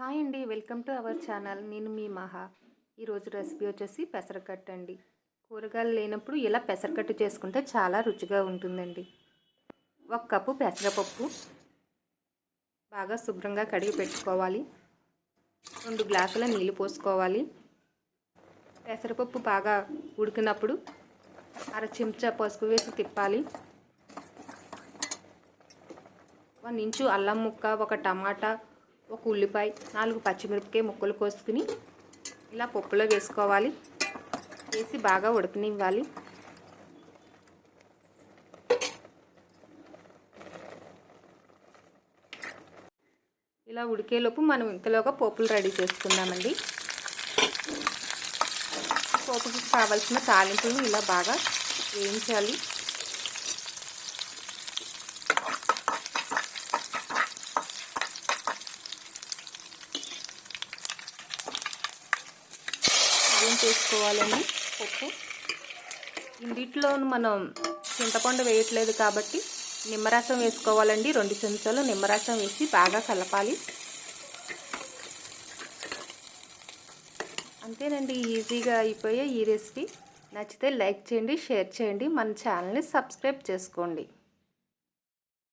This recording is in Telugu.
హాయ్ అండి వెల్కమ్ టు అవర్ ఛానల్. నేను మీ మహా. ఈరోజు రెసిపీ వచ్చేసి పెసరకట్టు అండి. కూరగాయలు లేనప్పుడు ఇలా పెసరకట్టు చేసుకుంటే చాలా రుచిగా ఉంటుందండి. ఒక కప్పు పెసరపప్పు బాగా శుభ్రంగా కడిగి పెట్టుకోవాలి. రెండు గ్లాసుల నీళ్ళు పోసుకోవాలి. పెసరపప్పు బాగా ఉడికినప్పుడు అర చెంచా పసుపు వేసి తిప్పాలి. వన్ ఇంచు అల్లం ముక్క ఒక టమాటా ఒక ఉల్లిపాయ నాలుగు పచ్చిమిరపకాయ ముక్కలు కోసుకుని ఇలా పప్పులో వేసుకోవాలి. వేసి బాగా ఉడకనివ్వాలి. ఇలా ఉడికేలోపు మనం ఇంతలోగా పోపులు రెడీ చేసుకుందామండి. పోపుకి కావాల్సిన తాలింపులను ఇలా బాగా వేయించాలి. ఏం చేసుకోవాలండి పప్పు. ఇందులో మనం చింతపండు వేయట్లేదు కాబట్టి నిమ్మరసం వేసుకోవాలండి. రెండు చెంచాలు నిమ్మరసం వేసి బాగా కలపాలి. అంతేనండి ఈజీగా అయిపోయే ఈ రెసిపీ. నచ్చితే లైక్ చేయండి షేర్ చేయండి. మన ఛానల్ని సబ్స్క్రైబ్ చేసుకోండి.